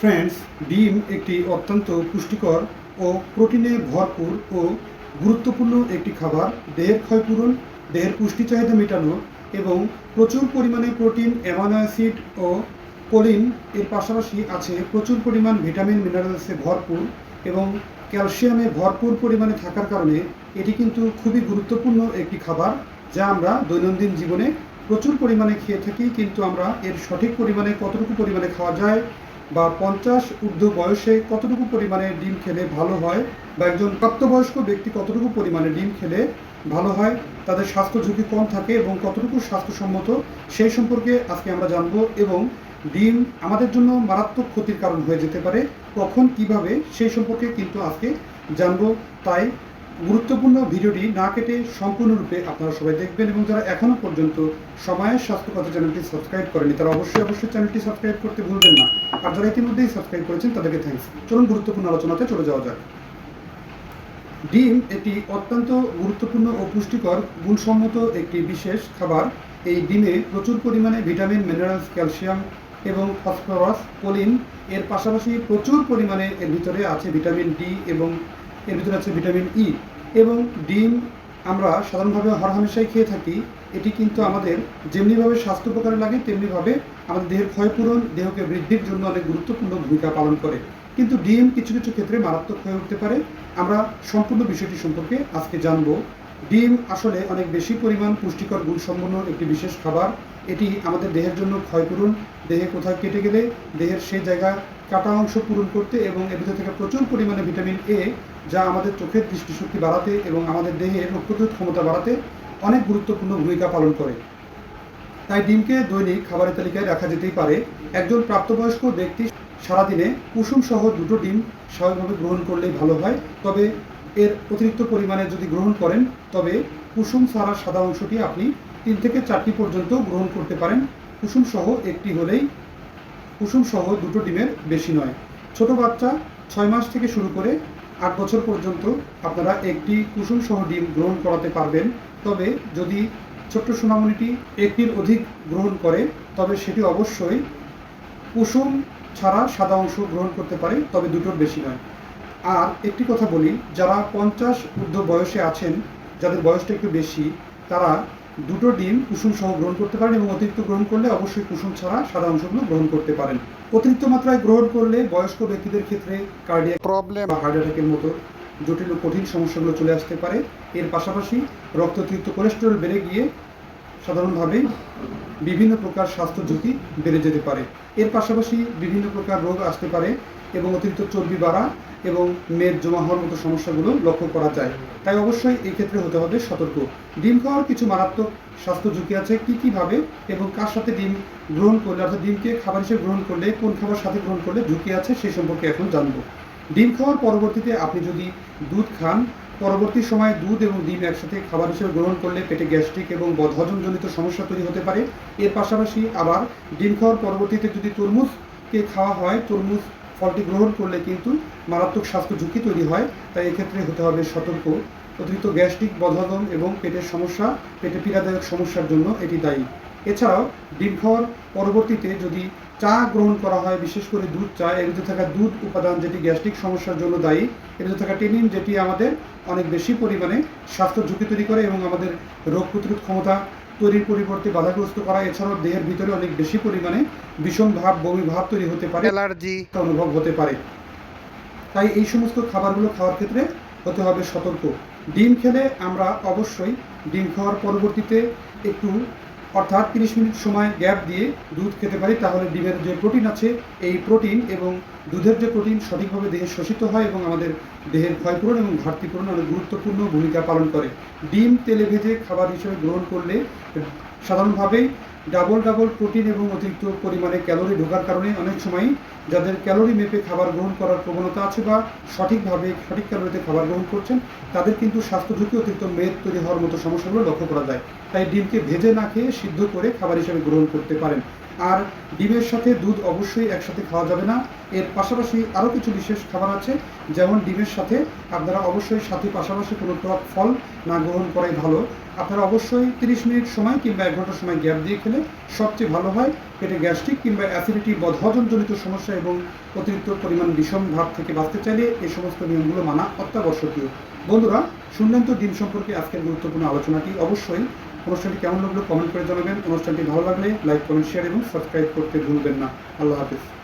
Friends, ডিম একটি অত্যন্ত পুষ্টিকর ও প্রোটিনে ভরপুর ও গুরুত্বপূর্ণ একটি খাবার। দেহের ক্ষয়পূরণ, দেহের পুষ্টি চাহিদা মেটানো এবং প্রচুর পরিমাণে প্রোটিন, অ্যামাইনো অ্যাসিড ও কোলিন এর পাশাপাশি আছে প্রচুর পরিমাণ ভিটামিন, মিনারেলসে ভরপুর এবং ক্যালসিয়ামে ভরপুর পরিমাণে থাকার কারণে এটি কিন্তু খুবই গুরুত্বপূর্ণ একটি খাবার যা আমরা দৈনন্দিন জীবনে প্রচুর পরিমাণে খেয়ে থাকি। কিন্তু আমরা এর সঠিক পরিমাণে কতটুকু পরিমাণে খাওয়া যায় বা পঞ্চাশ ঊর্ধ্ব বয়সে কতটুকু পরিমাণে ডিম খেলে ভালো হয় বা একজন প্রাপ্তবয়স্ক ব্যক্তি কতটুকু পরিমাণে ডিম খেলে ভালো হয়, তাদের স্বাস্থ্য ঝুঁকি কম থাকে এবং কতটুকু স্বাস্থ্যসম্মত সেই সম্পর্কে আজকে আমরা জানব এবং ডিম আমাদের জন্য মারাত্মক ক্ষতির কারণ হয়ে যেতে পারে, কখন, কীভাবে সেই সম্পর্কে কিন্তু আজকে জানব। তাই গুরুত্বপূর্ণ ভিডিওটি না কেটে সম্পূর্ণরূপে আপনারা সবাই দেখবেন এবং যারা এখনও পর্যন্ত সময়ের স্বাস্থ্য কথা চ্যানেলটি সাবস্ক্রাইব করেনি তারা অবশ্যই অবশ্যই চ্যানেলটি সাবস্ক্রাইব করতে ভুলবেন না। আর যারা ইতিমধ্যেই সাবস্ক্রাইব করেছেন, তাদেরকে থ্যাংকস চলুন গুরুত্বপূর্ণ আলোচনাতে চলে যাওয়া যাক। ডিম একটি অত্যন্ত গুরুত্বপূর্ণ ও পুষ্টিকর, গুণসম্মত একটি বিশেষ খাবার। এই ডিমে প্রচুর পরিমাণে ভিটামিন মিনারেলস ক্যালসিয়াম এবং ফসফরাস কোলিন এর পাশাপাশি প্রচুর পরিমাণে এর ভিতরে আছে ভিটামিন ডি এবং এর ভিতরে আছে ভিটামিন ই এবং ডিম আমরা সাধারণভাবে হরহামেশাই খেয়ে থাকি। এটি কিন্তু আমাদের যেমনিভাবে স্বাস্থ্য উপকারে লাগে, তেমনিভাবে আমাদের দেহের ক্ষয়পূরণ, দেহকে বৃদ্ধির জন্য অনেক গুরুত্বপূর্ণ ভূমিকা পালন করে। কিন্তু ডিম কিছু কিছু ক্ষেত্রে মারাত্মক হয়ে উঠতে পারে। আমরা সম্পূর্ণ বিষয়টি সম্পর্কে আজকে জানব। ডিম আসলে অনেক বেশি পরিমাণ পুষ্টিকর, গুণসম্পন্ন একটি বিশেষ খাবার। এটি আমাদের দেহের জন্য ক্ষয়পূরণ, দেহে কোথাও কেটে গেলে দেহের সেই জায়গা কাটা অংশ পূরণ করতে এবং এর ভিতর থেকে প্রচুর পরিমাণে ভিটামিন এ যা আমাদের চোখের দৃষ্টিশক্তি বাড়াতে এবং আমাদের দেহে রোগ প্রতিরোধ ক্ষমতা বাড়াতে অনেক গুরুত্বপূর্ণ ভূমিকা পালন করে। তাই ডিমকে দৈনিক খাবারের তালিকায় রাখা যেতেই পারে। একজন প্রাপ্তবয়স্ক ব্যক্তি সারাদিনে কুসুম সহ দুটো ডিম স্বাভাবিকভাবে গ্রহণ করলেই ভালো হয়। তবে এর অতিরিক্ত পরিমাণে যদি গ্রহণ করেন, তবে কুসুম ছাড়া সাদা অংশটি আপনি তিন থেকে চারটি পর্যন্ত গ্রহণ করতে পারেন। কুসুম সহ একটি হলেই কুসুম সহ দুটো ডিমের বেশি নয়। ছোট বাচ্চা ছয় মাস থেকে শুরু করে আট বছর পর্যন্ত আপনারা একটি কুসুম সহ ডিম গ্রহণ করাতে পারবেন। তবে যদি ছোট্ট সোনামণিটি একটির অধিক গ্রহণ করে, তবে সেটি অবশ্যই কুসুম ছাড়া সাদা অংশ গ্রহণ করতে পারে, তবে দুটোর বেশি নয়। আর একটি কথা বলি, যারা পঞ্চাশ ঊর্ধ্ব বয়সে আছেন, যাদের বয়সটা একটু বেশি, তারা দুটো ডিম কুসুম সহ গ্রহণ করতে পারেন এবং অতিরিক্ত গ্রহণ করলে অবশ্যই কুসুম ছাড়া সাদা অংশগুলো গ্রহণ করতে পারেন। অতিরিক্ত মাত্রায় গ্রহণ করলে বয়স্ক ব্যক্তিদের ক্ষেত্রে কার্ডিয়াক প্রবলেম বা হার্ট অ্যাটাকের মতো জটিল ও কঠিন সমস্যাগুলো চলে আসতে পারে। এর পাশাপাশি রক্ত অতিরিক্ত কোলেস্টেরল বেড়ে গিয়ে সাধারণভাবে বিভিন্ন প্রকার স্বাস্থ্য ঝুঁকি বেড়ে যেতে পারে। এর পাশাপাশি বিভিন্ন প্রকার রোগ আসতে পারে এবং অতিরিক্ত চর্বি বাড়া এবং মেদ জমা হওয়ার মতো সমস্যাগুলো লক্ষ্য করা যায়। তাই অবশ্যই এই ক্ষেত্রে হতে হবে সতর্ক। ডিম খাওয়ার কিছু মারাত্মক স্বাস্থ্য ঝুঁকি আছে কি কীভাবে এবং কার সাথে ডিম গ্রহণ করলে অর্থাৎ ডিমকে খাবার হিসেবে গ্রহণ করলে, কোন খাবার সাথে গ্রহণ করলে ঝুঁকি আছে সেই সম্পর্কে এখন জানব। ডিম খাওয়ার পরবর্তীতে আপনি যদি দুধ খান পরবর্তী সময়ে দুধ এবং ডিম একসাথে খাবার হিসেবে গ্রহণ করলে পেটে গ্যাস্ট্রিক এবং বদহজমজনিত সমস্যা তৈরি হতে পারে। এর পাশাপাশি আবার ডিম খাওয়ার পরবর্তীতে যদি তরমুজকে খাওয়া হয়, তরমুজ ফলটি গ্রহণ করলে কিন্তু মারাত্মক স্বাস্থ্য ঝুঁকি তৈরি হয়। তাই এক্ষেত্রে হতে হবে সতর্ক। অতিরিক্ত গ্যাস্ট্রিক, বদহজম এবং পেটের সমস্যা, পেটে পীড়াদায়ক সমস্যার জন্য এটি দায়ী। এছাড়াও ডিম খাওয়ার পরবর্তীতে যদি চা গ্রহণ করা হয় বিশেষ করে দুধ চা। এর ভিতরে থাকা দুধ উপাদান যেটি গ্যাস্ট্রিক সমস্যার জন্য দায়ী এর ভিতরে থাকা টেনিন যেটি আমাদের অনেক বেশি পরিমাণে স্বাস্থ্য ঝুঁকি তৈরি করে এবং আমাদের রোগ প্রতিরোধ ক্ষমতা তৈরির পরিবর্তে বাধাগ্রস্ত করা। এছাড়াও দেহের ভিতরে অনেক বেশি পরিমাণে বিষম ভাব বমি ভাব তৈরি হতে পারে অ্যালার্জি। অনুভব হতে পারে। তাই এই সমস্ত খাবারগুলো খাওয়ার ক্ষেত্রে হতে হবে সতর্ক। ডিম খেলে আমরা অবশ্যই ডিম খাওয়ার পরবর্তীতে একটু অর্থাৎ তিরিশ মিনিট সময় গ্যাপ দিয়ে দুধ খেতে পারি, তাহলে ডিমের যে প্রোটিন আছে, এই প্রোটিন এবং দুধের যে প্রোটিন সঠিকভাবে দেহে শোষিত হয় এবং আমাদের দেহের ক্ষয়পূরণ এবং ঘাটতি পূরণ অনেক গুরুত্বপূর্ণ ভূমিকা পালন করে। ডিম তেলে ভেজে খাবার হিসেবে গ্রহণ করলে সাধারণভাবেই ডাবল ডাবল প্রোটিন এবং অতিরিক্ত পরিমাণে ক্যালোরি ঢোকার কারণে অনেক সময় যাদের ক্যালোরি মেপে খাবার গ্রহণ করার প্রবণতা আছে বা সঠিকভাবে সঠিক ক্যালোরিতে খাবার গ্রহণ করছেন, তাদের কিন্তু স্বাস্থ্য ঝুঁকি অতিরিক্ত মেদ তৈরি হওয়ার মতো সমস্যাগুলো লক্ষ্য করা যায়। তাই ডিমকে ভেজে না খেয়ে সিদ্ধ করে খাবার হিসেবে গ্রহণ করতে পারেন। আর ডিমের সাথে দুধ অবশ্যই একসাথে খাওয়া যাবে না। এর পাশাপাশি আরও কিছু বিশেষ খাবার আছে, যেমন ডিমের সাথে আপনারা অবশ্যই সাথে পাশাপাশি কোনো টক ফল না গ্রহণ করাই ভালো। আপনারা অবশ্যই তিরিশ মিনিট সময় কিংবা এক ঘণ্টা সময় গ্যাপ দিয়ে খেলে সবচেয়ে ভালো হয়। পেটে গ্যাস্ট্রিক কিংবা অ্যাসিডিটি, বদহজমজনিত সমস্যা এবং অতিরিক্ত পরিমাণ বিষম ভাব থেকে বাঁচতে চাইলে এই সমস্ত নিয়মগুলো মানা অত্যাবশ্যকীয়। বন্ধুরা, শুনলেন তো ডিম সম্পর্কে আজকের গুরুত্বপূর্ণ আলোচনাটি। অবশ্যই অনুষ্ঠানটি কেমন লাগল কমেন্ট করে জানাবেন। অনুষ্ঠানটি ভালো লাগলে লাইক কমেন্ট শেয়ার এবং সাবস্ক্রাইব করতে ভুলবেন না। আল্লাহ হাফিজ।